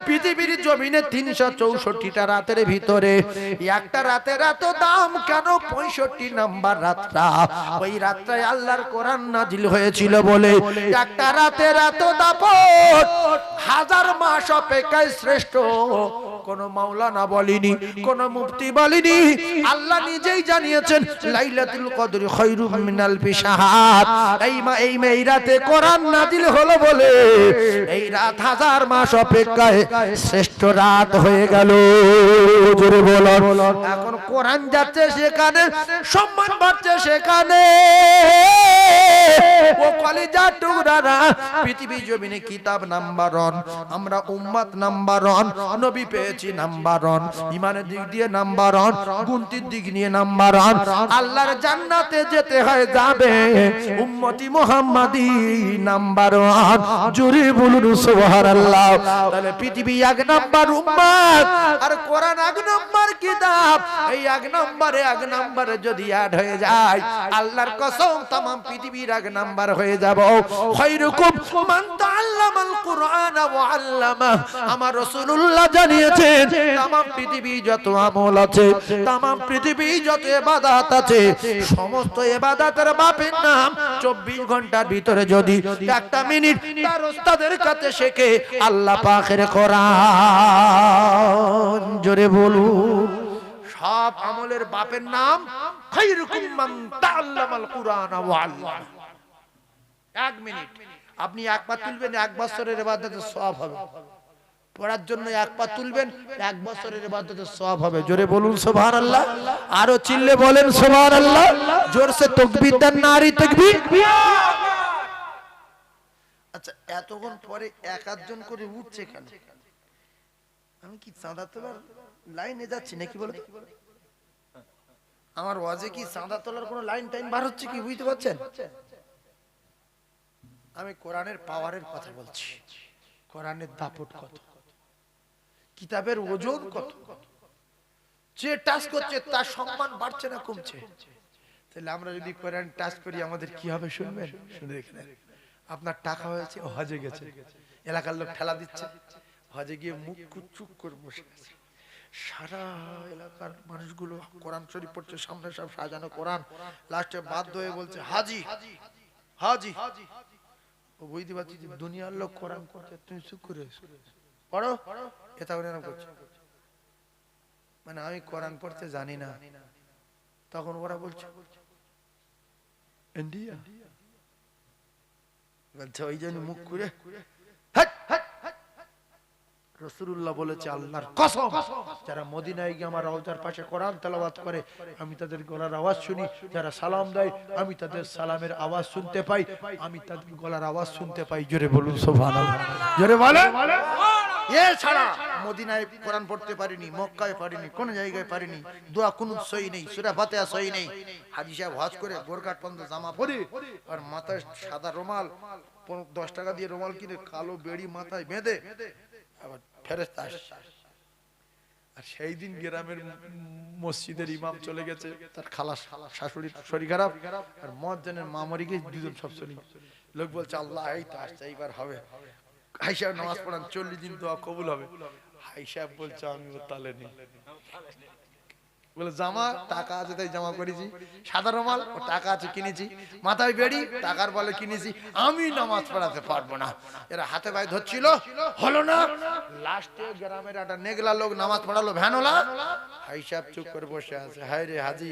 পৃথিবীর জমিনে তিনশো চৌষট্টিটা রাতের ভিতরে, একটা রাতের এত দাম কেন? পঁয়ষট্টি নাম্বার রাতটা। ওই রাতটায় আল্লাহর কোরআন নাজিল হয়েছিল বলে, একটা রাতের এত দাপট, হাজার মাস অপেক্ষায় শ্রেষ্ঠ। কোন মাওলানা বলিনি, কোন মুফতি বলিনি। আল্লাহ নিজেই জানিয়েছেন, লাইলাতুল কদর খায়রুম মিনাল বিশাহাত এই মা এই মা রাতে কোরআন নাজিল হলো বলে এই রাত হাজার মাস অপেক্ষায় শ্রেষ্ঠ রাত হয়ে গেল। জোরে বলো এখন কোরআন যাচ্ছে সেখানে, সম্মান বাড়ছে সেখানে। ও কলিজা টুকরারা, পৃথিবী জমিনে কিতাব নাম্বার ওয়ান আমরা উম্মাত নাম্বার ওয়ান নবী পেয়েছি নাম্বার ওয়ান ইমানের দিক দিয়ে নাম্বার ওয়ান গুনতির দিক নিয়ে নাম্বার ওয়ান আল্লাহর জান্নাতে যেতে হয় যাবে উম্মতি মুহাম্মাদি নাম্বার ওয়ান জোরে বলুন সুবহানাল্লাহ তাহলে পৃথিবী এক নাম্বার উম্মাত আর কোরআন এক নাম্বার কিতাব এই এক নম্বরে এক নম্বরে যদি অ্যাড হয়ে যায় আল্লাহর কসম तमाम পৃথিবীর এক নাম্বার হয়ে যাব খৈরুকুম মান তাআল্লামাল কুরআন ওয়া আল্লামা আমার রাসূলুল্লাহ পৃথিবী যত আমল আছে পৃথিবী যত এবাদাত আছে, সমস্ত এবাদাতের বাপের নাম চব্বিশ ঘণ্টার ভিতরে যদি একটা মিনিট কাছে শেখে, আল্লাহ পাখের জোরে সব আমলের বাপের নাম এক মিনিট। আপনি একবার তুলবেন, এক বছরের এবার সব হবে। পড়ার জন্য এক পা তুলবেন এক বছরের ইবাদতের সব হবে। জোরে বলুন সুবহানাল্লাহ। আরও চিল্লে বলেন সুবহানাল্লাহ। জোরসে তাকবীর দেন নারী তাকবীর। আচ্ছা এতক্ষণ পরে এক আধজন করে উঠছে কেন? আমি কি চাঁদা তোলার লাইনে যাচ্ছি নাকি বলো আমার ওয়াজে কি চাঁদা তোলার কোনো লাইন টাইন বার হচ্ছে কি বুঝতে পারছেন? আমি কোরআনের পাওয়ারের কথা বলছি। কোরআনের দাপট কত কিতাবের ওজন কত? যে টাচ করছে, তার সম্মান বাড়ছে না কমছে। তাহলে আমরা যদি কোরআন টাচ করি, আমাদের কি হবে শুনবেন? শুনে দেখেন আপনার টাকা হয়েছে হজে গেছে। এলাকার লোক ঠেলা দিচ্ছে। হজে গিয়ে মুখ কুচুক করে বসে আছে। সারা এলাকার মানুষগুলো কোরআন শরীফ পড়ছে, সামনে সব সাজানো কোরআন। লাস্টে বাধ্য হয়ে বলছে, হাজি হাজি। বুঝতে পারছি দুনিয়ার লোক কোরআন করছে। তুমি চুপ করে পড়ো। এটা করে করছে। মানে আমি কোরআন পড়তে জানি না। তখন ওরা বলছে ইন্ডিয়া? বলছে ওই জন্য মুখ করে হাট, হাট, হাট। রসুল্লাহ বলেছে আল্লাহর কসম যারা মদিনায় গিয়ে আমার রওজার পাশে কোরআন তেলাওয়াত করে আমি তাদের গলার আওয়াজ শুনি। যারা সালাম দেয় আমি তাদের সালামের আওয়াজ শুনতে পাই। আমি তাদের গলার আওয়াজ শুনতে পাই। জোরে বলুন সুবহানাল্লাহ। জোরে বলে আর সাদা দশ টাকা দিয়ে কিনে কালো বেড়ি মাথায় বেঁধে আবার আর সেই দিন গ্রামের মসজিদের ইমাম চলে গেছে, তার খালা শাশুড়ির শরীর খারাপ, আর মজ্জানের মামরি গিয়ে দুজন সব লোক বলছে, আল্লাহ, এই তো আসছে, এইবার হবে। হাইসাব নামাজ পড়ান চল্লিশ দিন দোয়া কবুল হবে। হাইসাব বলছে আমি ও তালে নেই। বলে, জামা, টাকা আছে তাই জামা করেছি সাদা রুমাল, ও টাকা আছে কিনেছি। মাথায় বেড়ি, টাকার বলে কিনেছি। আমি নামাজ পড়াতে পারব না। এরা হাতে পায়ে ধরছিল। হলো না। লাস্টে গ্রামের একটা নেগলা লোক নামাজ পড়ালো ভ্যান ভ্যানোলা হাইসাব চুপ করে বসে আছে। হায় রে হাজি,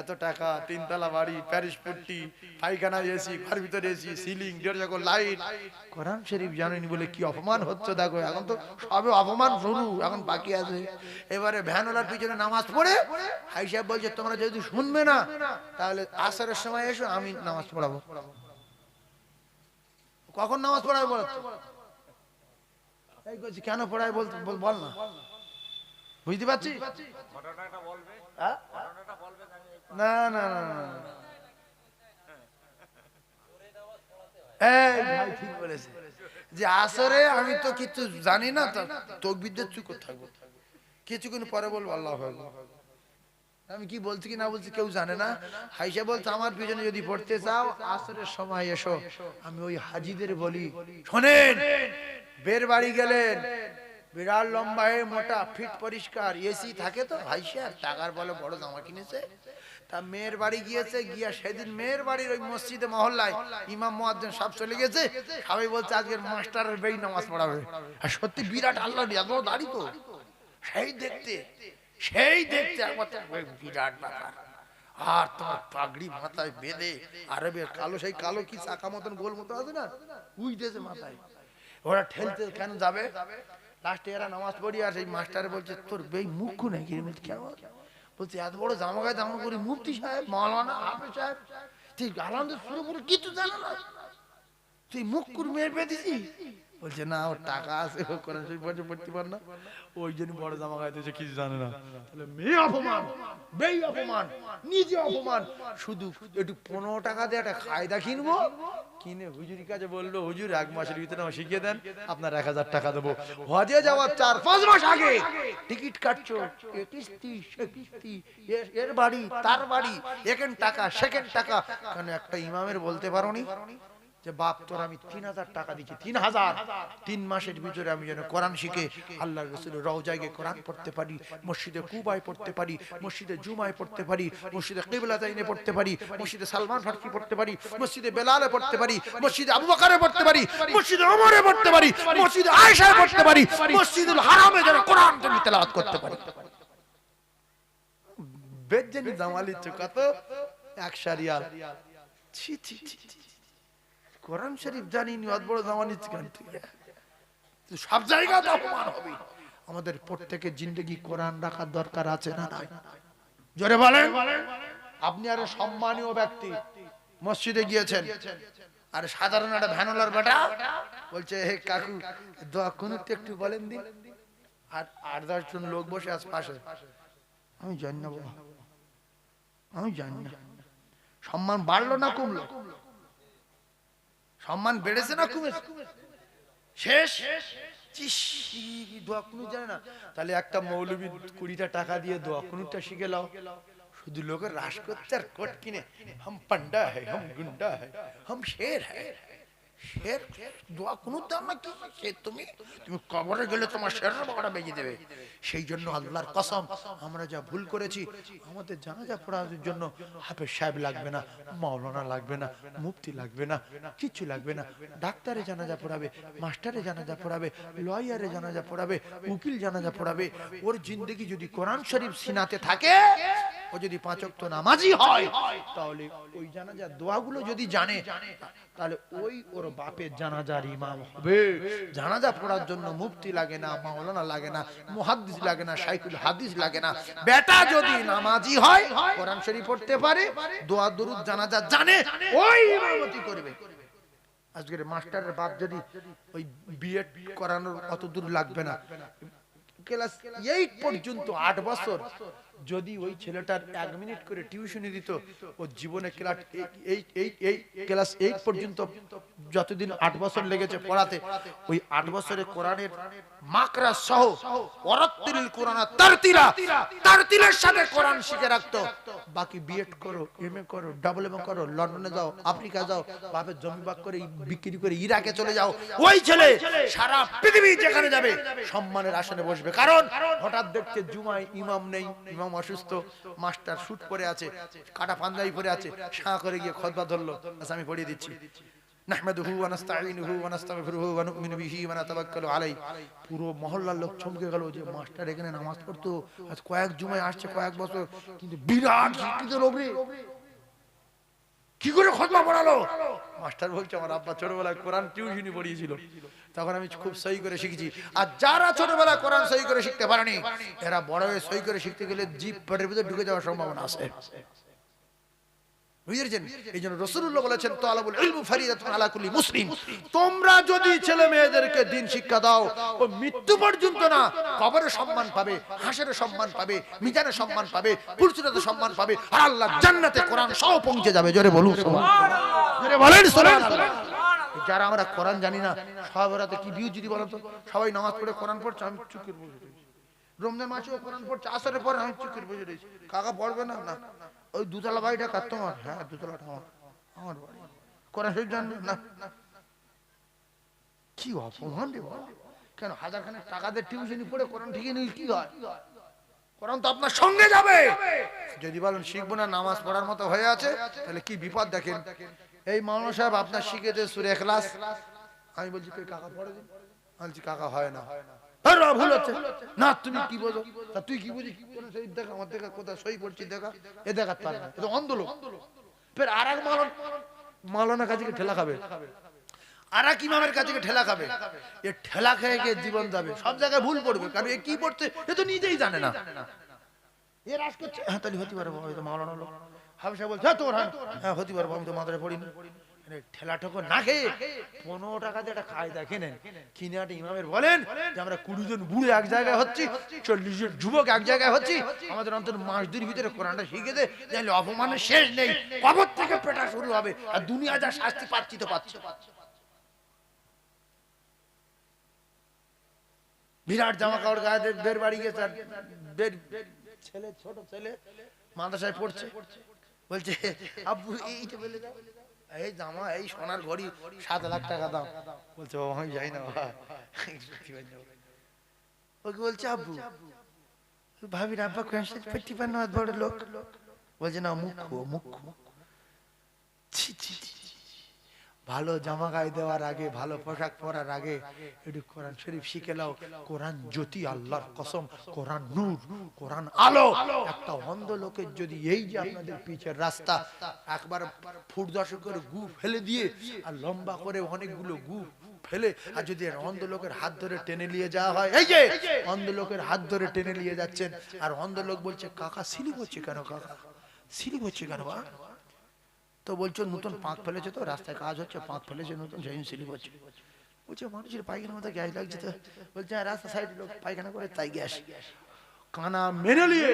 এত টাকা, তিনতলা বাড়ি, প্যারিস পট্টি পায়খানা এসি ঘর ভিতরে এসি, সিলিং দেড় যখন লাইট। কোরআন শরীফ জানেনি বলে কি অপমান হচ্ছে? দেখো, এখন তো সবে অপমান শুরু, এখন বাকি আছে। এবারে ভ্যানওয়ালার পিছনে নামাজ পড়ে হাই সাহেব বলছে তোমরা যদি শুনবে না তাহলে আসরের সময় এসো আমি নামাজ পড়াবো কখন নামাজ পড়াবে বলো এই করছি কেন পড়ায় বলতে বল- বল না বুঝতে পারছি হ্যাঁ? না না না না, না। এই ঠিক বলেছে যে আসরে আমি তো কিছু জানি না তকবিদের চুপ করে থাকব কিছুক্ষণ পরে বলব আল্লাহ। আমি কি বলছি কি না বলছি কেউ জানে না? হাইসা বলছে, আমার পিছনে যদি পড়তে চাও, আসরের সময় এসো। আমি ওই হাজিদের বলি, শোনেন, বের বাড়ি গেলেন। বিরাট লম্বা এ মোটা, ফিট পরিষ্কার, এসি থাকে তো ভাই স্যার টাকার বলে বড় জামা কিনেছে। তা মেয়ের বাড়ি গিয়েছে, গিয়া সেদিন মেয়ের বাড়ির ওই মসজিদে মহল্লায় ইমাম মুয়াজ্জিন সব চলে গেছে। সবাই বলছে, আজকের মাস্টারের বেই নামাজ পড়াবে। আর সত্যি বিরাট আল্লাহ বড় দাড়ি তো। সেই দেখতে সেই দেখতে বিরাট ব্যাপার আর তোমার পাগড়ি মাথায় বেঁধে আরবের কালো সেই কালো কি চাকা মতন গোল মতো আছে না? উইতেছে মাথায়। ওরা ঠেলতে কেন যাবে? লাস্টে এরা নামাজ পড়ি আর সেই মাস্টার বলছে তোর বেই মুখ নাকি রে বলছি, এত বড় জামা গায়ে জামা করি মুফতি সাহেব মাওলানা হাফেজ সাহেব তুই আনন্দ শুরু করে কিছু জানো না? তুই মুখ করে মেয়ের বেঁধেছি বলছে না ওর টাকা আছে ও কোরআন শরীফ পড়তে পড়তে পার না। ওই জন্য বড় জামা দিয়েছে কিছু জানে না। তাহলে মেয়ে অপমান বেই অপমান নিজে অপমান। শুধু একটু পনেরো টাকা দিয়ে একটা কায়দা কিনবো কিনে হুজুরির কাছে বলল হুজুর এক মাসের ভিতরে আমার শিখিয়ে দেন আপনার এক হাজার টাকা দেবো। হজে যাওয়ার চার পাঁচ মাস আগে টিকিট কাটছো এ কিস্তি সে কিস্তি এর- বাড়ি তার বাড়ি এখান টাকা সেকেন্ড টাকা। কেন একটা ইমামের বলতে পারোনি? যে বাপ, তোর আমি তিন হাজার টাকা দিচ্ছি তিন হাজার। তিন মাসের ভিতরে আমি যেন কোরআন শিখে আল্লাহ রসুল রওজায় কোরআন পড়তে পারি, মসজিদে কুবায় পড়তে পারি, মসজিদে জুমায় পড়তে পারি, মসজিদে কিবলা তাইনে পড়তে পারি, মসজিদে সালমান ফারকি পড়তে পারি, মসজিদে বেলালে পড়তে পারি, মসজিদে আবু বকরে পড়তে পারি, মসজিদে ওমরে পড়তে পারি, মসজিদে আয়েশায় পড়তে পারি, মসজিদুল হারামে যেন কোরআন তুমি তেলাওয়াত করতে পারি। বেজ্জানি জামালি কত? একশা রিয়াল ছি ছি ছি ছি। কোরআন শরীফ জানিনি অত বড় জামা নিচ্ছে সব জায়গা তো অপমান হবে। আমাদের প্রত্যেকের জিন্দগি কোরআন রাখার দরকার আছে না নাই? জোরে বলেন। আপনি আরও সম্মানীয় ব্যক্তি। মসজিদে গিয়েছেন। আর সাধারণ একটা ভ্যানলার বেটা বলছে, হে কাকু, দোয়া কোনো একটু বলেন দিন আর আট দশ জন লোক বসে আছে পাশে। আমি জানি না আমি জানি না। সম্মান বাড়লো না কমলো? সম্মান বেড়েছে না কমেছে? শেষ? দোয়া কুনুত জানে না। তাহলে একটা মৌলবী কুড়িটা টাকা দিয়ে দোয়া কুনুতটা শিখে লাও। শুধু লোকের রাস করতে আর কোট কিনে হাম পান্ডা হ্যাঁ হাম গুন্ডা হ্যাঁ হাম শের হ্যাঁ শের দোয়া কুনুত দাও না কি সে তুমি তুমি কবরে গেলে তোমার বেজে দেবে। সেই জন্য আল্লাহর কসম, আমরা যা ভুল করেছি, আমাদের জানাজা পড়ার জন্য হাফেজ সাহেব লাগবে না, মাওলানা লাগবে না, মুফতি লাগবে না লাগবে না। ডাক্তারে জানাজা পড়াবে, মাস্টারে জানাজা পড়াবে, লয়ারে জানাজা পড়াবে, উকিল জানাজা পড়াবে। ওর জিন্দগি যদি কোরআন শরীফ সিনাতে থাকে ও যদি পাঁচ ওয়াক্ত নামাজি হয়, তাহলে ওই জানাজার দোয়াগুলো যদি জানে, তাহলে ওই ওর বাপের জানাজার ইমাম হবে। জানাজা পড়ার জন্য মুফতি লাগে না, মাওলানা লাগে না, মুহাদ্দিস লাগে না, শাইখুল হাদিস লাগে না। বেটা যদি নামাজি হয়, কোরআন শরীফ পড়তে পারে, দোয়া, দরুদ, জানাজা জানে, ওই ইমামতি করবে। আজকের মাস্টারের বাপ যদি ওই বিএড করানোর অত দূর লাগবে না। ক্লাস এইট পর্যন্ত আট বছর যদি ওই ছেলেটার এক মিনিট করে টিউশনি দিত, ও জীবনে ক্লাস এই এই এই ক্লাস এইট পর্যন্ত যতদিন আট বছর লেগেছে পড়াতে, ওই আট বছরে কোরআনের মাকরা সহ কোরআন তারতিলা তারতিলের সাথে কোরআন শিখে রাখতো। বাকি বিএড করো এমএ করো ডাবল এমএ করো, লন্ডনে যাও, আফ্রিকা যাও জমি বাগ করে, বিক্রি করে ইরাকে চলে যাও। ওই ছেলে সারা পৃথিবী যেখানে যাবে, সম্মানের আসনে বসবে। কারণ হঠাৎ দেখছে জুমায় ইমাম নেই, ইমাম অসুস্থ, মাস্টার শুট পরে আছে, কাটা পাঞ্জাবি পরে আছে সাঁ করে গিয়ে খতবা ধরলো। আচ্ছা আমি পড়িয়ে দিচ্ছি। নাহমাদুহু ওয়া নাস্তাঈনুহু ওয়া নাস্তাগফিরুহু ওয়া নু'মিনু পুরো মহল্লার লোক চমকে গেল যে, মাস্টার, এখানে নামাজ পড়তো? আজ কয়েক জুমায় আসছে, কয়েক বছর। কিন্তু বিরাট শিক্ষিত লোক রে কি করে খতমা পড়ালো মাস্টার বলছে, আমার আব্বা ছোটবেলায় কোরআন টিউশনি পড়িয়েছিল। তখন আমি খুব সই করে শিখেছি। আর যারা ছোটবেলায় কোরআন সই করে শিখতে পারেনি, এরা বড় হয়ে সই করে শিখতে গেলে জিপ পেটের ভিতরে ঢুকে যাওয়ার সম্ভাবনা আছে। বুঝেছেন এই জন্য রসুল্লাহ বলেছেন তালাবুল ইলমু ফারিদাতুন আলা কুল্লি মুসলিম। তোমরা যদি ছেলে মেয়েদেরকে দিন শিক্ষা দাও ও মৃত্যু পর্যন্ত না কবরে সম্মান পাবে হাসের সম্মান পাবে মিজানে সম্মান পাবে পুরসুরাতে সম্মান পাবে আর আল্লাহ জান্নাতে কোরআন সহ পৌঁছে যাবে। জোরে বলুন জোরে বলেন সুবহানাল্লাহ। যারা আমরা কোরআন জানি না কি ভিউ যদি বলতো সবাই নামাজ পড়ে কোরআন পড়ছে আমি চুপ করে বসে রমজান মাসেও কোরআন পড়ছে আসরের পরে আমি বসে রয়েছি। কাকা পড়বে না? না। ওই দুতলা বাড়িটা কার? তোমার? হ্যাঁ দুতলাটা আমার আমার বাড়ি। কোরআন শরীফ জান না। কি অপমান রে বাবা। কেন হাজার খানেক টাকা দিয়ে টিউশনি পড়ে কোরআন ঠিকই নিয়ে কি হয়? কোরআন তো আপনার সঙ্গে যাবে। যদি বলেন শিখব না নামাজ পড়ার মতো হয়ে আছে তাহলে কি বিপদ দেখেন? এই মাওলানা সাহেব আপনার শিখেছে সুরে এখলাস। আমি বলছি কাকা পড়ে দিন। বলছি কাকা হয় না। হয় বাবা, ভুল হচ্ছে। না তুমি কি বোঝো? তুই কি বুঝি কোন শরীর দেখা আমার দেখা কোথায় সই পড়ছি দেখা? এ দেখা তার না। এ অন্ধ লোক। ফের আর এক মালন কাছে ঠেলা খাবে। আর এক ইমামের কাছে ঠেলা খাবে। এ ঠেলা খেয়ে গিয়ে জীবন যাবে। সব জায়গায় ভুল পড়বে কারণ এ কি পড়ছে এ তো নিজেই জানে না। এ রাজ করছে। হ্যাঁ তাহলে হতে পারে বাবা, এ লোক। হাবসা বলছে হ্যাঁ হ্যাঁ হ্যাঁ হতে পারে বাবা, আমি তো মাথায় পড়িনি। ঠেলা ঠোকর না খেয়ে পনেরো টাকাতে একটা অপমানের শেষ নেই। কবর থেকে পেটা শুরু হবে আর দুনিয়া যা শাস্তি পাচ্ছি তো বিরাট জামা কাপড় গায়ে বের বাড়ি গেছে ছেলে, ছোট ছেলে মাদ্রাসায় পড়ছে। বলছে, আব্বু এইটা বলে এই জামা এই সোনার ঘড়ি সাত লাখ টাকা দাম বলছে ও আমি যাই না বাবা। ওকে বলছে আব্বু ভাবির আব্বা কোয়েশ্চেন পেটি পান্ন বড় লোক। বলছে না ছি ছি ছি, ছি, ছি। ভালো জামা গায়ে দেওয়ার আগে, ভালো পোশাক পরার আগে একটু কোরআন শরীফ শিখে নাও। কোরআন জ্যোতি আল্লাহর কসম, কোরআন নূর, কোরআন আলো। একটা অন্ধ লোকের যদি এই যে আপনাদের পিছের রাস্তা, একবার ফুট দশক করে গু ফেলে দিয়ে আর লম্বা করে অনেকগুলো গু ফেলে, আর যদি অন্ধ লোকের হাত ধরে টেনে নিয়ে যাওয়া হয়, এই যে অন্ধ লোকের হাত ধরে টেনে নিয়ে যাচ্ছেন, আর অন্ধ লোক বলছে, কাকা, সিলিপ হচ্ছে কেন, কাকা? সিলিপ হচ্ছে কেন বা তো বলছো নতুন পাঁক ফেলেছে তো? রাস্তায় কাজ হচ্ছে পাঁক ফেলেছে নতুন সেই স্লিপ হচ্ছে। বলছে মানুষের পায়খানার মধ্যে গ্যাস লাগছে তো? বলছে হ্যাঁ রাস্তা সাইডে লোক পায়খানা করে তাই গ্যাস। কানা মেনে নিয়ে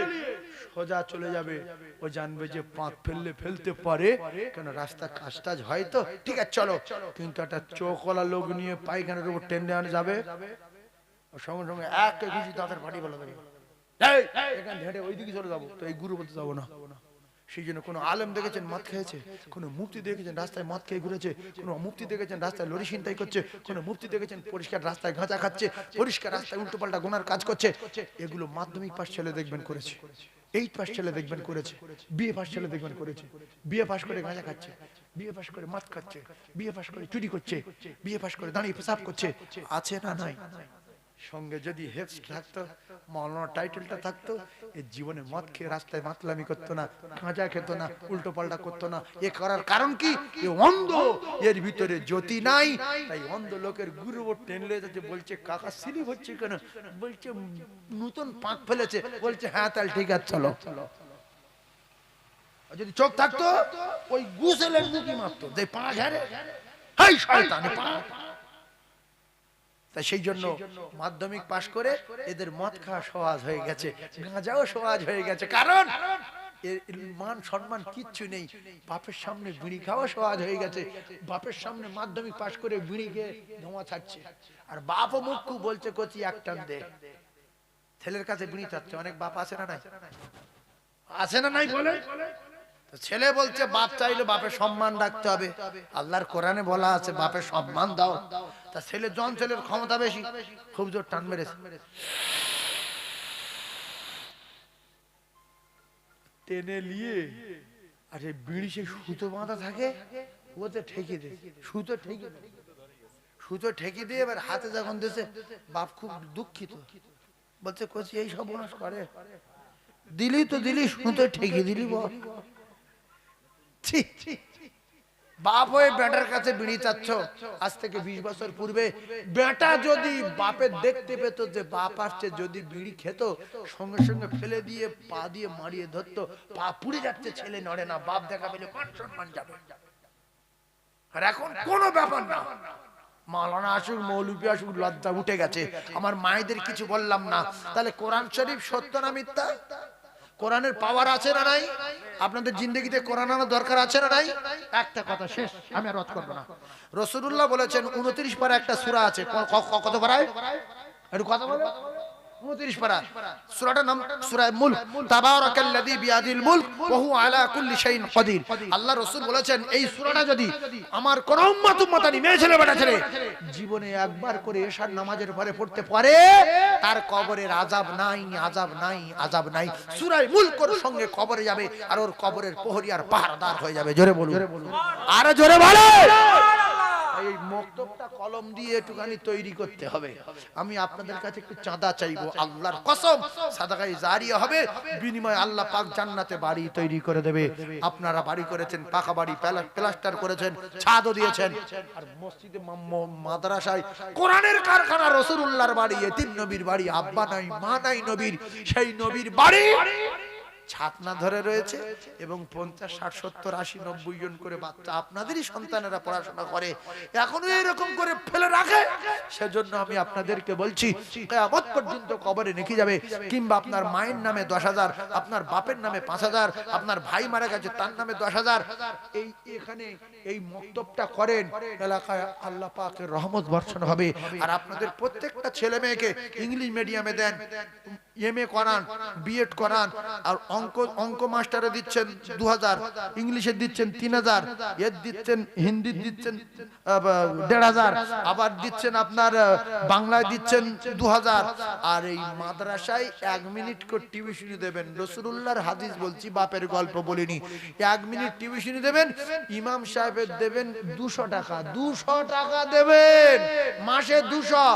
সোজা চলে যাবে। ও জানবে যে পাঁক ফেললে ফেলতে পারে কেন রাস্তা কাজ টাজ হয় তো? ঠিক আছে চলো। কিন্তু একটা চোখওয়ালা লোক নিয়ে পায়খানার উপর টেনে আনে যাবে। সঙ্গে সঙ্গে এক কিছু দাঁতের ফাটি দেবে। এই, এখান হেঁটে ওইদিকে চলে যাব। তো এই গুরু বলতে যাব না। সেই জন্য কোনো আলেম দেখেছেন, মদ খেয়েছে, কোনো মুক্তি দেখেছেন, রাস্তায় মদ খেয়ে ঘুরেছে, কোনো মুক্তি দেখেছেন, রাস্তায় লরি ছিনতাই করছে, কোনো মুক্তি দেখেছেন, পরিষ্কার রাস্তায় গাঁজা খাচ্ছে, পরিষ্কার রাস্তায় উল্টো পাল্টা গোনার কাজ করছে। এগুলো মাধ্যমিক পাশ ছেলে দেখবেন করেছে এইট পাস ছেলে দেখবেন করেছে বিএ পাস ছেলে দেখবেন করেছে বিএ পাশ করে গাঁজা খাচ্ছে বিএ পাস করে মদ খাচ্ছে বিএ পাশ করে চুরি করছে বিএ পাস করে দাঁড়িয়ে পেশাব করছে, আছে না নাই? সঙ্গে যদি হেফস থাকতো মৌলানা টাইটেলটা থাকতো, এ জীবনে মদ খেয়ে রাস্তায় মাতলামি করতো না গাঁজা খেত না, উল্টো পাল্টা করতো না। এ করার কারণ কি? এ অন্ধ। এর ভিতরে জ্যোতি নাই। তাই অন্ধ লোকের গুরু টেনলে যাচ্ছে, বলছে, কাকা, সিলিপ হচ্ছে কেন? বলছে, নতুন পাক ফেলেছে। বলছে হ্যাঁ তাহলে ঠিক আছে, চলো। আর যদি চোখ থাকতো, ওই গুসেলের মুখি মারতো, যে পা ঘেরে। হাই, শয়তান পা। তাই সেই জন্য মাধ্যমিক পাশ করে এদের মদ খাওয়া সহজ হয়ে গেছে গাঁজাও সহজ হয়ে গেছে। কারণ মান সম্মান কিচ্ছু নেই। বাপের সামনে বিড়ি খাওয়া সহজ হয়ে গেছে। বাপের সামনে মাধ্যমিক পাশ করে বিড়ি খেয়ে ধোঁয়া ছাড়ছে। আর বাপ মুখ্যু বলছে কচি এক টান দে। ছেলের কাছে বিড়ি চাচ্ছে। অনেক বাপ আছে না নাই? আছে না নাই বলে? তো ছেলে বলছে, বাপ চাইলে বাপের সম্মান রাখতে হবে। আল্লাহর কোরআনে বলা আছে, বাপের সম্মান দাও। তা ছেলে জন ছেলের ক্ষমতা বেশি, খুব জোর টান মেরেছে। টেনে নিয়ে, আর এই বিড়ি সে সুতো বাঁধা থাকে, ওতে ঠেকে দে সুতো ঠেকে সুতো ঠেকে দিয়ে এবার হাতে যখন দিয়েছে, বাপ খুব দুঃখিত। বলছে, কচি এই সব মানুষ করে। দিলি তো দিলি, সুতো ঠেকে দিলি বল। বাপ হয়ে বেটার কাছে বিড়ি চাচ্ছ। আজ থেকে বিশ বছর পূর্বে যদি বাপের দেখতে পেত যে বাপ আসছে, যদি বিড়ি খেত, সঙ্গে সঙ্গে ফেলে দিয়ে, পা দিয়ে মারিয়ে ধরতো, পা পুড়ে যাচ্ছে, ছেলে নড়ে না, বাপ দেখা পেলে আর এখন কোনো ব্যাপার না। মালানা আসুক মৌলবী আসুক, লজ্জা উঠে গেছে। আমার মায়েদের কিছু বললাম না। তাহলে কোরআন শরীফ সত্য না মিথ্যা? কোরআনের পাওয়ার আছে না নাই? আপনাদের জিন্দগিতে কোরআন আনার দরকার আছে না নাই? একটা কথা শেষ, আমি আর রদ করব না। রসুল্লাহ বলেছেন, উনত্রিশ পারা একটা সুরা আছে। কত পারায়? একটু কথা বলো। উনত্রিশ পারা। সূরাটার নাম সূরা মুলক। তাবারাকাল্লাযী বিয়াদিল মুলক ওয়া হুয়া আলা কুল্লি শাইইন কাদির আল্লাহ রাসূল বলেছেন এই সূরাটা যদি আমার কোন উম্মত উম্মতানি মেয়ে ছেলে বেটা ছেলে জীবনে একবার করে এশার নামাজের পরে পড়তে পারে তার কবরের আযাব নাই আযাব নাই আযাব নাই। সূরা মুলকের সঙ্গে কবরে যাবে আর ওর কবরের প্রহরী আর পাহারাদার হয়ে যাবে। জোরে বলুন। আর জোরে বলে এই কলম দিয়ে একটুখানি তৈরি করতে হবে। আমি আপনাদের কাছে একটু চাঁদা চাইব, আল্লাহর কসম। সাদাকাই হবে আল্লাহ পাক জান্নাতে বাড়ি তৈরি করে দেবে। আপনারা বাড়ি করেছেন, পাকা বাড়ি প্লাস্টার করেছেন, ছাদও দিয়েছেন। আর মসজিদে মাদ্রাসায় কোরআনের কারখানা রসুলুল্লাহর বাড়ি, এতিম নবীর বাড়ি, আব্বা নাই, মা নাই নবীর, সেই নবীর বাড়ি ছাতনা ধরে রয়েছে এবং পঞ্চাশ, ষাট, সত্তর, আশি, নব্বই জন করে বাচ্চা আপনাদেরই সন্তানেরা পড়াশোনা করে। এখনও এরকম করে ফেলে রাখে? সেজন্য আমি আপনাদেরকে বলছি, কেয়ামত পর্যন্ত কবরে রেখে যাবে। কিংবা আপনার মায়ের নামে দশ হাজার, আপনার বাপের নামে পাঁচ হাজার, আপনার ভাই মারা গেছে তার নামে দশ হাজার। এই এখানে এই মক্তবটা করেন, এলাকায় আল্লাহ পাকের রহমত বর্ষণ হবে। আর আপনাদের প্রত্যেকটা ছেলে মেয়েকে ইংলিশ মিডিয়ামে দেন। এমএ করান বিএড করান, আর অঙ্ক অঙ্ক মাস্টারে দিচ্ছেন দু হাজার ইংলিশে দিচ্ছেন তিন হাজার এর দিচ্ছেন হিন্দি দিচ্ছেন দেড় হাজার আবার দিচ্ছেন আপনার বাংলায় দিচ্ছেন দু হাজার আর এই মাদ্রাসায় এক মিনিট করে টিউশনি দেবেন। রসুল্লাহর হাদিস বলছি, বাপের গল্প বলিনি। এক মিনিট টিউশনি দেবেন, ইমাম সাহেবের দেবেন দুশো টাকা দুশো টাকা দেবেন, মাসে দুশো।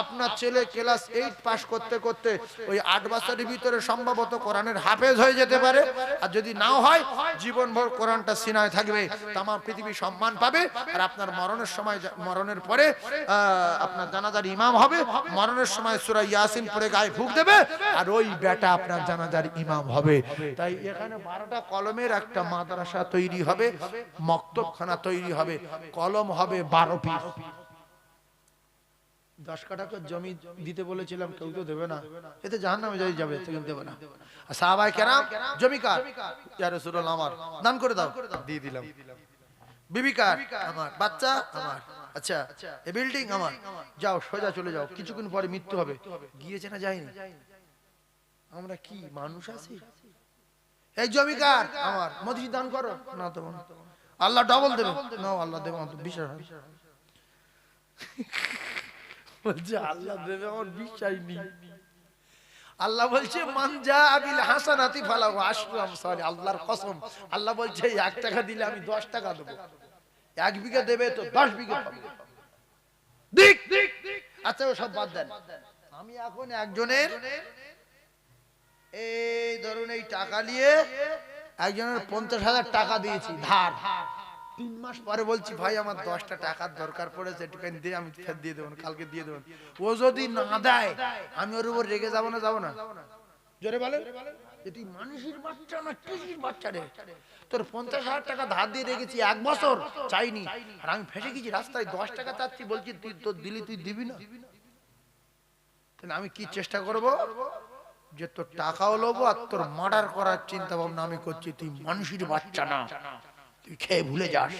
আপনার ছেলে ক্লাস এইট পাস করতে করতে ওই আট বছরের ভিতরে সম্ভবত কোরআনের হাফেজ হয়ে যেতে পারে। আর যদি নাও হয়, জীবনভর কোরআনটা সিনায় থাকবে। তামাম পৃথিবী সম্মান পাবে। আর আপনার মরণের সময় মরণের পরে আপনার জানাজার ইমাম হবে। মরণের সময় সুরা ইয়াসিন পরে গায়ে ফুক দেবে। আর ওই বেটা আপনার জানাজার ইমাম হবে। তাই এখানে বারোটা কলমের একটা মাদ্রাসা তৈরি হবে, মক্তবখানা তৈরি হবে। কলম হবে বারো পিস। দশ কাঠা করে জমি দিতে বলেছিলাম কেউ তো দেবে না। এতে জাহান নামে যাই যাবে কেউ দেবে না। আর সাহাবাই কেরাম জমিকার ইয়া রাসূলুল্লাহ আমার। দান করে দাও। দিয়ে দিলাম। বিবিকার আমার। বাচ্চা? আমার। আচ্ছা এই বিল্ডিং আমার। যাও সোজা চলে যাও। কিছুক্ষণ পরে মৃত্যু হবে। গিয়েছে না যায়নি? আমরা কি মানুষ আছি? এই জমিকার আমার। মদিসি দান করো। না তো আল্লাহ ডবল দেবে। না আল্লাহ দেবে। বিশ্বাস হয়। বলছে আল্লাহ দেবে আমার বিশ্বাস নেই আল্লাহ বলছে মানজা আবিল হাসানাতি ফালাহু আশরু আমসালি। আল্লাহর কসম আল্লাহ বলছে এক টাকা দিলে আমি দশ টাকা দেবো। এক বিঘা দেবে তো দশ বিঘা পাবে। দিক আচ্ছা ও সব বাদ দেন। আমি এখন একজনের এই ধরুন এই টাকা নিয়ে একজনের পঞ্চাশ হাজার টাকা দিয়েছি ধার। তিন মাস পরে বলছি, ভাই, আমার দশটা টাকার দরকার পড়েছে একটুখানি দিয়ে আমি ফের দিয়ে দেবো, কালকে দিয়ে দেবো। ও যদি না দেয়, আমি ওর উপর রেগে যাব না যাব না? জোরে বলে এটি মানুষের বাচ্চা না কৃষির বাচ্চা রে? তোর পঞ্চাশ হাজার টাকা ধার দিয়ে রেখেছি, এক বছর চাইনি। আর আমি ফেসে গেছি রাস্তায়, দশ টাকা চাচ্ছি, বলছি, তুই তোর দিলি, তুই দিবি না? তাহলে আমি কি চেষ্টা করব? যে তোর টাকাও লোবো আর তোর মার্ডার করার চিন্তা ভাবনা আমি করছি, তুই মানুষের বাচ্চা না। তুই খেয়ে ভুলে যাস।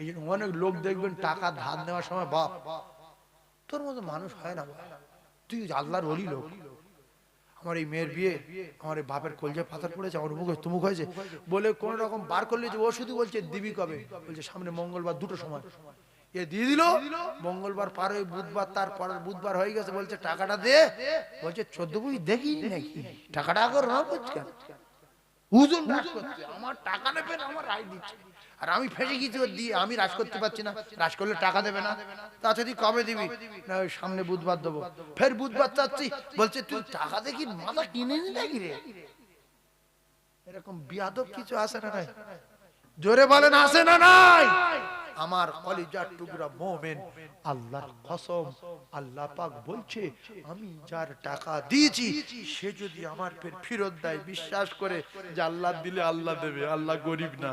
এই জন্য অনেক লোক দেখবেন টাকা ধার নেওয়ার সময় বাপ, তোর মতো মানুষ হয় না তুই আল্লাহর অলি লোক। আমার এই মেয়ের বিয়ে, আমার এই বাপের কলজে পাথর পড়েছে, আমার মুখে তুমুক হয়েছে। বলে কোন রকম বার করলে যে ও শুধু বলছে, দিবি কবে? বলছে, সামনে মঙ্গলবার দুটো সময়। এ দিয়ে দিল। মঙ্গলবার পার হয়ে বুধবার তার পরের বুধবার হয়ে গেছে, বলছে, টাকাটা দে। বলছে, চোদ্দ বুঝ দেখি নাকি? টাকাটা আগর না করছে। কেন আমার টাকা নেবেন আমার রায় দিচ্ছে। আর আমি ফেসে গিয়েছি ওর দিয়ে আমি রাজ করতে পারছি না। রাজ করলে টাকা দেবে না। তা যদি কবে দিবি? না ওই সামনে বুধবার দেবো। ফের বুধবার চাচ্ছি। বলছে তুই টাকা দেখি মাথা কিনে নি নাকি রে? এরকম বিয়াদব কিছু আছে না জোরে বলেন আছে না নাই? আমার কলিজার টুকরা মোমেন আল্লাহর কসম আল্লাহ পাক বলছে আমি যার টাকা দিয়েছি সে যদি আমার ফের ফেরত দেয় বিশ্বাস করে যে আল্লাহ দিলে আল্লাহ দেবে আল্লাহ গরিব না।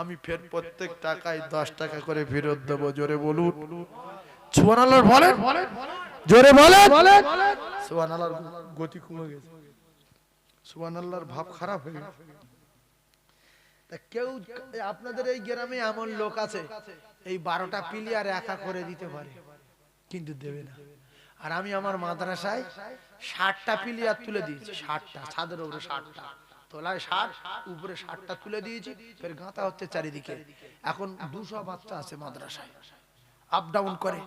আমি ফের প্রত্যেক টাকায় দশ টাকা করে ফেরত দেবো জোরে বলুন। সুবান আল্লাহর বলেন। জোরে বলেন। সুবান আল্লাহর গতি কমে গেছে। সুবান আল্লাহর ভাব খারাপ হয়ে গেছে। কেউ আপনাদের এই গ্রামে এমন লোক আছে, এই বারোটা পিলিয়ার একা করে দিতে পারে, কিন্তু দেবে না। আর আমি আমার মাদ্রাসায় ষাটটা পিলিয়ার তুলে দিয়েছি, ষাটটা, ছাদের উপরে ষাটটা, তোলায় ষাট, উপরে ষাটটা তুলে দিয়েছি, ফের গাঁথা হচ্ছে চারিদিকে। এখন দুশো বাচ্চা আছে মাদ্রাসায়। আপ ডাউন করে।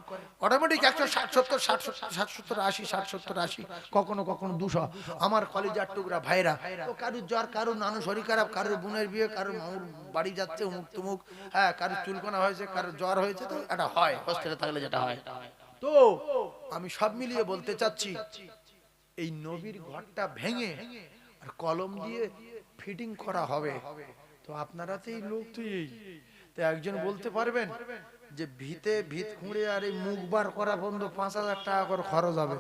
অটোমেটিক একশো ষাট সত্তর ষাট সত্তর ষাট সত্তর আশি ষাট সত্তর আশি কখনো কখনো দুশো। আমার কলেজার টুকরা ভাইরা তো কারুর জ্বর কারুর নানু শরীর খারাপ কারুর বোনের বিয়ে কারুর মামুর বাড়ি যাচ্ছে উমুক তুমুক হ্যাঁ কারুর চুলকোনা হয়েছে কারুর জ্বর হয়েছে তো এটা হয় হোস্টেলে থাকলে যেটা হয়। তো আমি সব মিলিয়ে বলতে চাচ্ছি এই নবীর ঘরটা ভেঙে আর কলম দিয়ে ফিটিং করা হবে। তো আপনারা তো এই লোক তো এই। তো একজন বলতে পারবেন যে ভিতে ভিত খুঁড়ে আর এই মুখ বার করা বন্ধ পাঁচ হাজার টাকা করে খরচ হবে।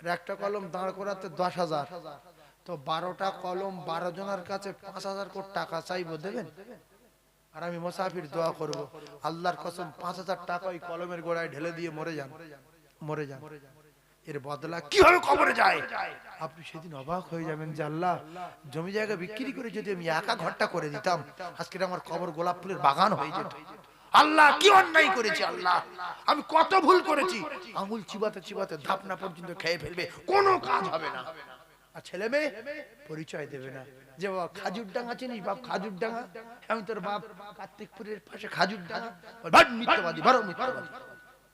আর একটা কলম দাঁড় করাতে দশ হাজার। তো বারোটা কলম বারো জনের কাছে পাঁচ হাজার কোটি টাকা চাইব দেবেন? আর আমি মোসাফির দোয়া করব। আল্লাহর কসম পাঁচ হাজার টাকা ওই কলমের গোড়ায় ঢেলে দিয়ে মরে যান। মরে যান। এর বদলা কীভাবে কবরে যায়? আপনি সেদিন অবাক হয়ে যাবেন যে আল্লাহ, জমি জায়গা বিক্রি করে যদি আমি একা ঘরটা করে দিতাম আজকে আমার কবর গোলাপ ফুলের বাগান হয়ে যেত। আল্লাহ কি অন্যায় করেছি আল্লাহ? আমি কত ভুল করেছি? আঙুল চিবাতে চিবাতে ধাপনা পর্যন্ত খেয়ে ফেলবে, কোনো কাজ হবে না। আর ছেলে মেয়ে, পরিচয় দেবে না। যে বাবা খাজুর চিনিস বাপ খাজুর আমি তোর বাপ কার্তিকপুরের পাশে খাজুর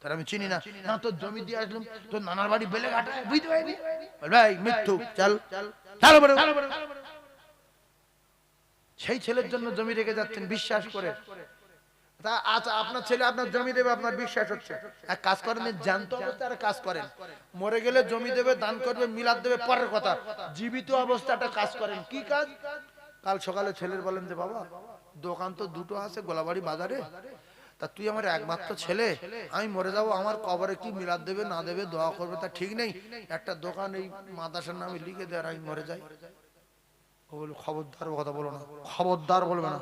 তার আমি চিনি না। না, তোর জমি দিয়ে আসলাম, তোর নানার বাড়ি বেলে ঘাটে। বুঝতে ভাই মৃত্যু চল। চল সেই ছেলের জন্য জমি রেখে যাচ্ছেন, বিশ্বাস করে। তা আপনার ছেলে আপনার জমি দেবে, আপনার বিশ্বাস হচ্ছে। এক কাজ করেন জীবিত অবস্থাটা কাজ করেন। কি কাজ? কাল সকালে ছেলের বলেন যে, বাবা, দোকান তো দুটো আছে, গোলাবাড়ি বাজারে। তা তুই আমার একমাত্র ছেলে, আমি মরে যাব, আমার কবরে কি মিলাদ দেবে, না দেবে, দোয়া করবে, তা ঠিক নেই। একটা দোকান এই মাদাসার নামে লিখে দেয় আমি মরে যাই। খবরদার কথা বলো না, খবরদার বলবে না।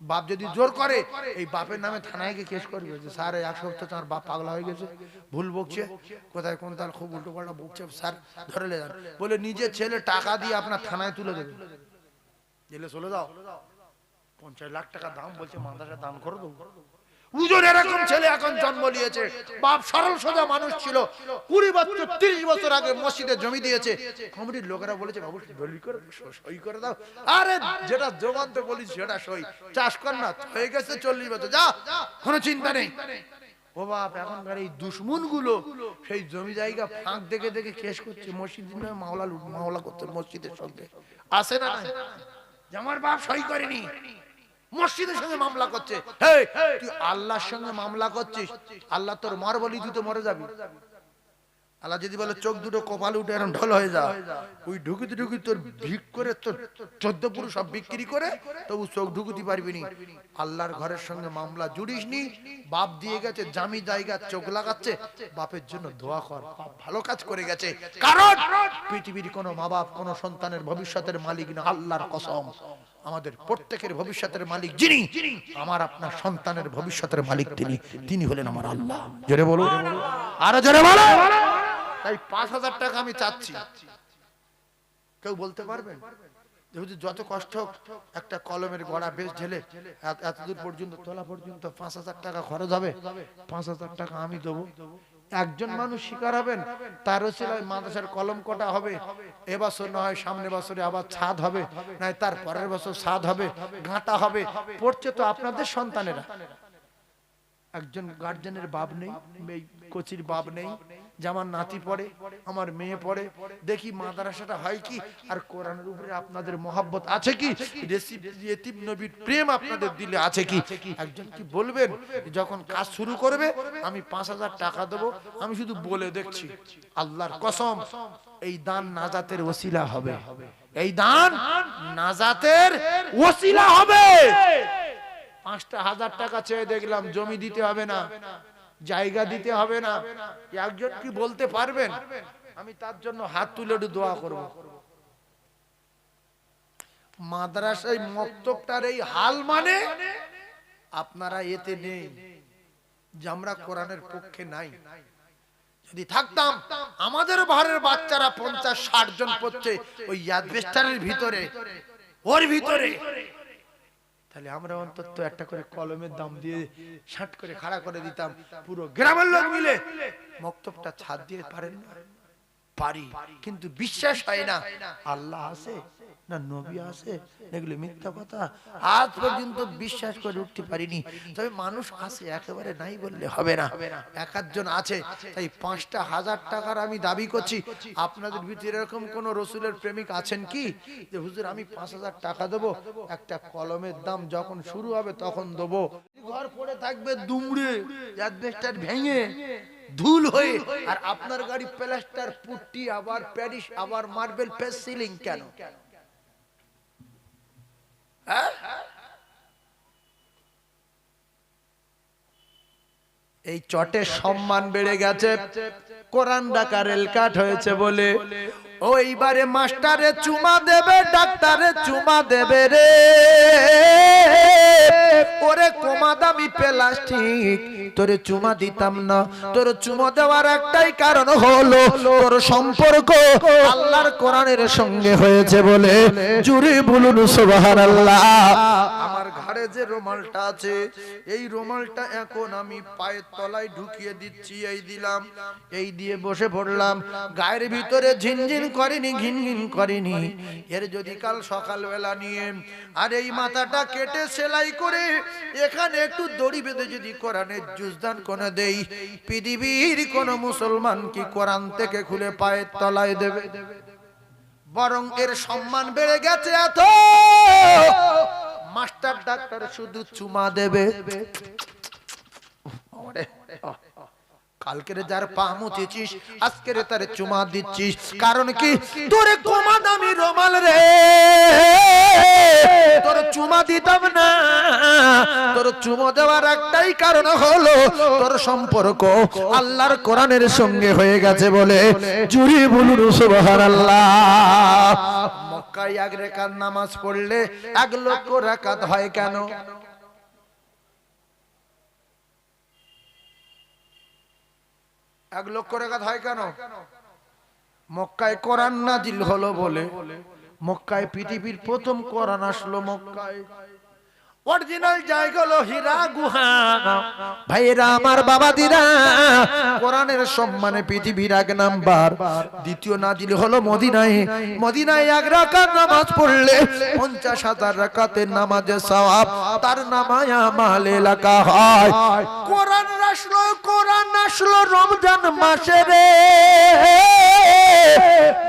বাপ যদি জোর করে এই বাপের নামে থানায় গিয়ে কেস করবে যে স্যার এক সপ্তাহ তার বাপ পাগলা হয়ে গেছে ভুল বকছে কোথায় কোন তার খুব উল্টো পাল্টা বকছে। স্যার ধরে যান। বলে নিজের ছেলে টাকা দিয়ে আপনার থানায় তুলে দেবে। জেলে চলে যাও। পঞ্চাশ লাখ টাকা দাম বলছে মাদ্রাসা দান করে দেবো। উজন এরকম ছেলে এখন জন্ম নিয়েছে। বাপ সরল সোজা মানুষ ছিল। কুড়ি বছর, তিরিশ বছর আগে মসজিদে জমি দিয়েছে। কমিটির লোকেরা বলেছে, বাবু সই করে দাও। আরে, যেটা জোগান্ত বলিস সেটা সই। চাষ কর না, হয়ে গেছে চল্লিশ বছর। যা, কোনো চিন্তা নেই। ও বাপ, এখনকার এই দুশ্মনগুলো সেই জমি জায়গা ফাঁক দেখে দেখে কেস করছে। মসজিদ মাওলা মাওলা করছে মসজিদের সঙ্গে। আসে না আমার বাপ সই করেনি। মসজিদের সঙ্গে মামলা করছে। তুই আল্লাহর সঙ্গে মামলা করছিস? আল্লাহ তোর মার বলি তুই তো মরে যাবি। আল্লাহ যদি বলে চোখ দুটো কপাল উঠে এরকম ঢল হয়ে যা ওই ঢুকুতি ঢুকুতি তোর ভিক করে তোর চোদ্দ পুরুষ সব বিক্রি করে তবু চোখ ঢুকুতি পারবি নি। আল্লাহর ঘরের সঙ্গে মামলা জুড়িস নি বাপ দিয়ে গেছে জামি জায়গা চোখ লাগাচ্ছে বাপের জন্য দোয়া কর বাপ ভালো কাজ করে গেছে। কারণ পৃথিবীর কোনো মা বাপ কোনো সন্তানের ভবিষ্যতের মালিক না আল্লাহর কসম আমাদের প্রত্যেকের ভবিষ্যতের মালিক যিনি আমার আপনার সন্তানের ভবিষ্যতের মালিক তিনি তিনি হলেন আমার আল্লাহ। জোরে বলো আরও জোরে বলো তাই পাঁচ হাজার টাকা আমি চাচ্ছি। কেউ বলতে পারবেন? যে যত কষ্ট হোক একটা কলমের গড়া বেশ ঢেলে এত- এতদূর পর্যন্ত তোলা পর্যন্ত পাঁচ হাজার টাকা খরচ হবে। পাঁচ হাজার টাকা আমি দেবো। একজন মানুষ শিকার হবেন, তার ছিল মাদ্রাসার কলম কটা হবে এবছর নয়, সামনে বছরে আবার ছাদ হবে, নয় তার পরের বছর ছাদ হবে, গাঁটা হবে, পড়ছে তো আপনাদের সন্তানেরা। একজন গার্জেনের বাপ নেই কোচির বাপ নেই যে আমার নাতি পড়ে, আমার মেয়ে পড়ে, দেখি মাদ্রাসাটা হয় কি? আর কোরআনের উপরে আপনাদের মহাব্বত আছে কি? নবীর প্রেম আপনাদের দিলে আছে কি? একজন কি বলবেন যখন কাজ শুরু করবে, আমি পাঁচ হাজার টাকা দেবো, আমি শুধু বলে দেখছি, আল্লাহর কসম, এই দান নাজাতের ওসিলা হবে। এই দান নাজাতের ওসিলা হবে। পাঁচটা হাজার টাকা চেয়ে দেখলাম জমি দিতে হবে না। জায়গা দিতে হবে না। একজন কি বলতে পারবেন? আমি তার জন্য হাত তুলে দোয়া করব। মাদ্রাসায় মক্তবটার এই হাল মানে আপনারা এতে নেই, যে আমরা কোরআনের পক্ষে নাই। যদি থাকতাম, আমাদের ঘরের বাচ্চারা পঞ্চাশ, ষাট জন পড়ছে, ওই ভিতরে, ওর ভিতরে। তাহলে আমরা অন্তত একটা করে কলমের দাম দিয়ে ষাট করে খাড়া করে দিতাম, পুরো গ্রামের লোক মিলে। মক্তবটা ছাদ দিয়ে পারেন না? পারি। কিন্তু বিশ্বাস হয় না। আল্লাহ আছে। না নবী আছে? এগুলো মিথ্যা কথা। আজ পর্যন্ত বিশ্বাস করে উঠতে পারিনি। তবে মানুষ আছে একেবারে নাই বললে হবে না। এক আধজন আছে। তাই পাঁচটা হাজার টাকার আমি দাবি করছি। আপনাদের ভিতরে এরকম কোন রসুলের প্রেমিক আছেন কি? যে হুজুর আমি পাঁচ হাজার টাকা দেবো। একটা কলমের দাম যখন শুরু হবে তখন দেবো। ঘর পড়ে থাকবে দুমড়ে অ্যাডভেস্টার ভেঙে ধুল হয়ে আর আপনার গাড়ি প্লাস্টার পুট্টি আবার প্যারিস আবার মার্বেল ফেস সিলিং কেন হ্যাঁ? এই চটের সম্মান বেড়ে গেছে কোরআন রেল কাঠ হয়েছে বলে ওইবারে মাস্টারে চুমা দেবে, ডাক্তারে চুমা দেবে রে। ওরে কমা দামি প্লাস্টিক, তোরে চুমা দিতাম না। তোর চুমা দেওয়ার একটাই কারণ হলো, তোর সম্পর্ক আল্লাহর কোরআনের সঙ্গে হয়েছে বলে জুড়ে বলুন সুবহানাল্লাহ। আমার ঘরে যে রুমালটা আছে, এই রুমালটা এখন আমি পায়ের তলায় ঢুকিয়ে দিচ্ছি, এই দিলাম, এই দিয়ে বসে পড়লাম। গায়ের ভিতরে ঝিনঝিন করেনি ঘিন ঘিন করেনি। এর যদি কাল সকালবেলা নিয়ে আর এই মাথাটা কেটে সেলাই করে এখানে একটু দড়ি বেঁধে যদি কোরআনের জুজদান কোনে দেই পৃথিবীর কোন মুসলমান কি কোরআন থেকে খুলে পায়ের তলায় দেবে? বরং এর সম্মান বেড়ে গেছে এত। মাস্টার ডাক্তার শুধু চুমা দেবে। কালকের যার পা মুছেছিস আজকের তার চুমা দিচ্ছিস। কারণ কি? তোরে কমা দামি রোমাল রে। তোর চুমা দিতাম না। তোর চুমো দেওয়ার একটাই কারণ হলো তোর সম্পর্ক আল্লাহর কোরআনের সঙ্গে হয়ে গেছে বলে জুড়ি বলুন সুবহানাল্লাহ। মক্কায় এক রেখার নামাজ পড়লে এক লক্ষ রাকাত হয় কেন? এক লক্ষ রেখাত হয় কেন? মক্কায় কোরআন নাজিল হলো বলে। মক্কায় পৃথিবীর প্রথম কোরআন আসলো মক্কায়। অরিজিনাল জায়গা হলো হীরা গুহা। ভাইরা আমার বাবা দিরা কোরআনের সম্মানে পৃথিবীর এক নাম্বার। দ্বিতীয় নাজিল হলো মদিনায়। মদিনায় এক রাকাত নামাজ পড়লে পঞ্চাশ হাজার রাকাতের নামাজে সওয়াব তার নামায় আমাল এলাকা হয়। কোরআন আসলো কোরআন আসলো রমজান মাসে রে।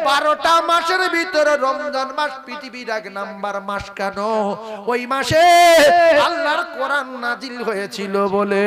বারোটা মাসের ভিতরে রমজান মাস পৃথিবীর এক নাম্বার মাস কেন? ওই মাসে আল্লাহর কোরআন নাজিল হয়েছিল বলে।